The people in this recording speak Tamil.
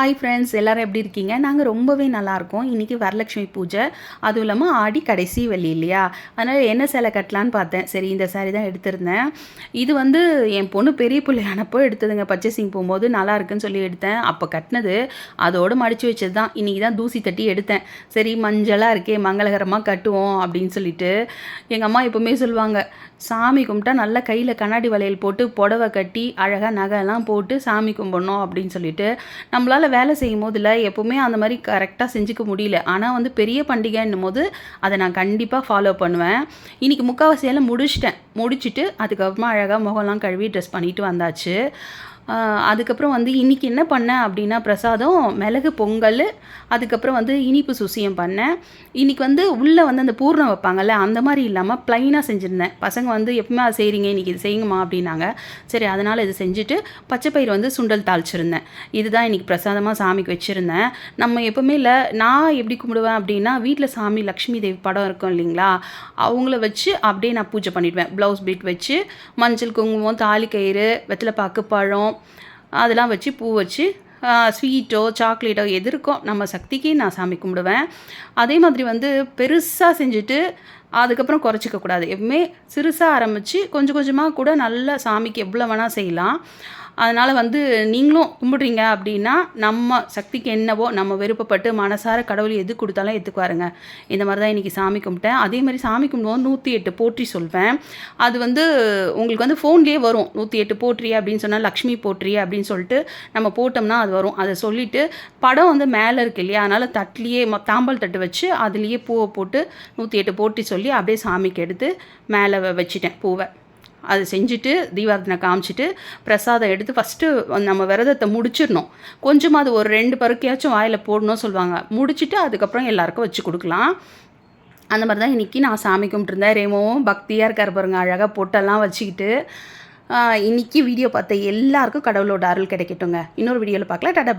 ஹாய் ஃப்ரெண்ட்ஸ் எல்லோரும் எப்படி இருக்கீங்க? நாங்கள் ரொம்பவே நல்லாயிருக்கோம் இன்றைக்கி வரலட்சுமி பூஜை. அதுவும் இல்லாமல் ஆடி கடைசி வெள்ளி இல்லையா? அதனால் என்ன சேலை கட்டலான்னு பார்த்தேன். சரி இந்த சேரீ தான் எடுத்திருந்தேன். இது வந்து என் பொண்ணு பெரிய பிள்ளையானப்போ எடுத்ததுங்க. பர்ச்சேசிங் போகும்போது நல்லா இருக்குன்னு சொல்லி எடுத்தேன். அப்போ கட்டினது. அதோடு மடித்து வச்சது தான் இன்றைக்கி தான் தூசி தட்டி எடுத்தேன். சரி மஞ்சளாக இருக்கே மங்களகரமாக கட்டுவோம் அப்படின்னு சொல்லிட்டு எங்கள் அம்மா எப்போவுமே சொல்லுவாங்க சாமி கும்பிட்டா நல்லா கையில் கண்ணாடி வளையல் போட்டு புடவை கட்டி அழகாக நகைலாம் போட்டு சாமி கும்பிடணும் அப்படின்னு சொல்லிட்டு நம்மளால் வேலை செய்யும் போதில் எப்போவுமே அந்த மாதிரி கரெக்டாக செஞ்சுக்க முடியல. ஆனால் வந்து பெரிய பண்டிகைன்னும் போது அதை நான் கண்டிப்பாக ஃபாலோ பண்ணுவேன். இன்றைக்கி முக்கால்வாசியெல்லாம் முடிச்சிட்டேன். முடிச்சுட்டு அதுக்கப்புறமா அழகாக முகம்லாம் கழுவி ட்ரெஸ் பண்ணிட்டு வந்தாச்சு. அதுக்கப்புறம் வந்து இன்றைக்கி என்ன பண்ணேன் அப்படின்னா பிரசாதம் மிளகு பொங்கல் அதுக்கப்புறம் வந்து இனிப்பு சுசியம் பண்ணேன் இன்றைக்கி வந்து உள்ளே வந்து அந்த பூர்ணம் வைப்பாங்கல்ல அந்த மாதிரி இல்லாமல் ப்ளைனாக செஞ்சுருந்தேன். பசங்க வந்து எப்பவுமே அதை செய்கிறீங்க இன்றைக்கி இது செய்யுங்கம்மா அப்படின்னாங்க. சரி அதனால் இது செஞ்சுட்டு பச்சைப்பயிர் வந்து சுண்டல் தாளிச்சிருந்தேன். இதுதான் இன்றைக்கி பிரசாதமாக சாமிக்கு வச்சுருந்தேன். நம்ம எப்பவுமே இல்லை நான் எப்படி கும்பிடுவேன் அப்படின்னா வீட்டில் சாமி லக்ஷ்மி தேவி படம் இருக்கும் இல்லைங்களா அவங்கள வச்சு அப்படியே நான் பூஜை பண்ணிவிடுவேன் ப்ளவுஸ் பீட் வச்சு மஞ்சள் குங்குமம் தாலி கயிறு வெத்தலைப்பாக்கு பழம் அதெல்லாம் வச்சு பூ வச்சு ஸ்வீட்டோ சாக்லேட்டோ எது இருக்கோ நம்ம சக்திக்கு நான் சாமி கும்பிடுவேன். அதே மாதிரி வந்து பெருசாக செஞ்சுட்டு அதுக்கப்புறம் குறைச்சிக்க கூடாது எப்பவுமே சிறுசாக ஆரம்பித்து கொஞ்சம் கொஞ்சமாக கூட நல்லா சாமிக்கு எவ்வளோ வேணால் செய்யலாம். அதனால் வந்து நீங்களும் கும்பிடுறீங்க அப்படின்னா நம்ம சக்திக்கு என்னவோ நம்ம விருப்பப்பட்டு மனசார கடவுள் எது கொடுத்தாலும் எத்துக்குவாருங்க இந்த மாதிரி தான் இன்றைக்கி சாமி கும்பிட்டேன். அதே மாதிரி சாமி கும்பிடுவோம் நூற்றி எட்டு போற்றி சொல்வேன். அது வந்து உங்களுக்கு வந்து ஃபோன்லேயே வரும். நூற்றி எட்டு போற்றி அப்படின்னு சொன்னால் லக்ஷ்மி போற்றி அப்படின்னு சொல்லிட்டு நம்ம போட்டோம்னா அது வரும். அதை சொல்லிவிட்டு படம் வந்து மேலே இருக்கு இல்லையா? அதனால் தட்டிலேயே ம- தாம்பால் தட்டு வச்சு அதுலேயே பூவை போட்டு நூற்றி எட்டு போற்றி சொல்லி அப்படியே சாமிக்கு எடுத்து மேலே வச்சுட்டேன் வச்சிட்டேன் பூவை. அது செஞ்சுட்டு தீபாரத்தனை காமிச்சிட்டு பிரசாதம் எடுத்து ஃபஸ்ட்டு நம்ம விரதத்தை முடிச்சிடணும். கொஞ்சமாக ஒரு ரெண்டு பருக்கையாச்சும் வாயில் போடணும் சொல்லுவாங்க. முடிச்சிட்டு அதுக்கப்புறம் எல்லாருக்கும் வச்சு கொடுக்கலாம். அந்த மாதிரி தான் இன்றைக்கி நான் சாமி கும்பிட்டுருந்தேன். ரேமோவும் பக்தியாக இருக்கார் பாருங்க. அழகாக பொட்டெல்லாம் வச்சுக்கிட்டு இன்றைக்கி இன்னைக்கு வீடியோ பார்த்த எல்லாருக்கும் கடவுளோட அருள் கிடைக்கட்டுங்க இன்னொரு வீடியோவில் பார்க்கலாம். Tata bye